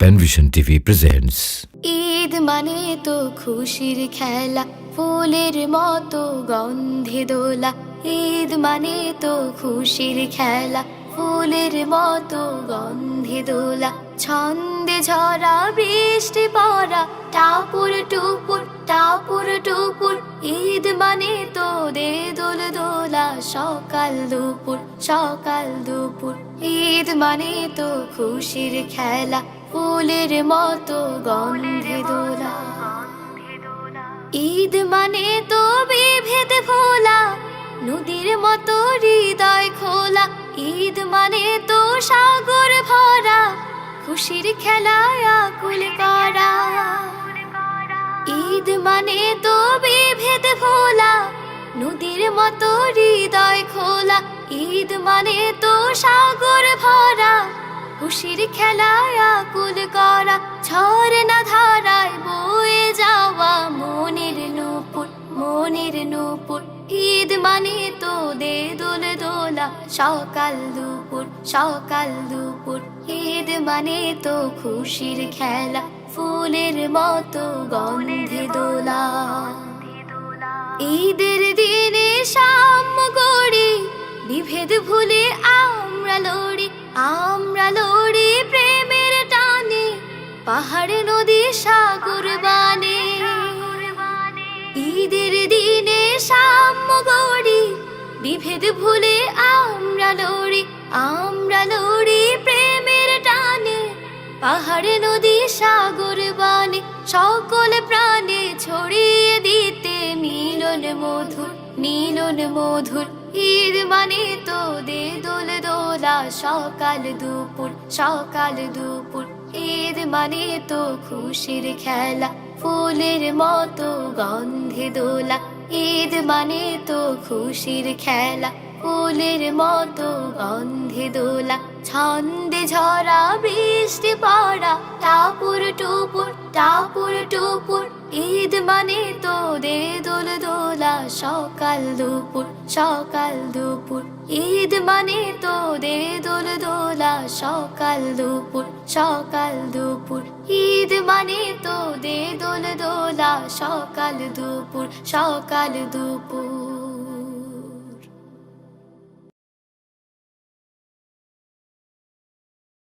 Panvision TV presents Eid মানে তো খুশির খেলা, ফুলের মতো গন্ধে দোলা। ঈদ মানে তো খুশির খেলা, ফুলের মতো গন্ধে দোলা। ছন্দে ঝরা বৃষ্টি পড়া, টাপুর টুপুর টাপুর টুপুর। ঈদ মানে তো দে দোল দোলা, সকাল দুপুর সকাল দুপুর। ঈদ মানে তো খুশির খেলা ফুলের মতো গন্ধে দোলা। ঈদ মানে তো বিভেদ ভোলা নদীর মতো হৃদয় খোলা। ঈদ মানে তো সাগর ভরা খুশির খেলায় আকুল করা। ঈদ মানে তো বিভেদ ভোলা নদীর মতো হৃদয় খোলা। ঈদ মানে তো খুশির খেলায় আকুল করা, ঝড় না ধারায় বয়ে যাওয়া মনের নূপুর মনের নূপুর। ঈদ মানে তো দে দোল দোলা সকাল দুপুর সকাল দুপুর। ঈদ মানে তো খুশির খেলা, ফুলের মতো গন্ধে দোলা। ঈদের দিনে সাম্য গড়ি বিভেদ ভুলে আমরা লড়ি আমরা লড়ি পাহাড়, নদী, সাগর বানে। ঈদের দিনে সাম্য গড়ি বিভেদ ভুলে আমরা লড়ি আমরা লড়ি প্রেমের টানে। পাহাড়, নদী, সাগর বানে, সকল প্রাণে ছড়িয়ে দিতে মিলন মধুর মিলন মধুর। ঈদ মানে তো দে দোল দোলা, সকাল দুপুর সকাল দুপুর। ঈদ মানে তো খুশির খেলা, ফুলের মতো গন্ধে দোলা। ঈদ মানে তো খুশির খেলা, ফুলের মতো গন্ধে দোলা। ছন্দে ঝরা বৃষ্টি পড়া, টাপুর টুপুর টাপুর টুপুর। ঈদ মানে তো দে দোল দোলা, সকাল দুপুর। সকাল দুপুর, ঈদ মানে তো দে দোল দোলা সকাল দুপুর সকাল দুপুর, ঈদ মানে তো দে দোল দোলা সকাল দুপুর সকাল দুপুর।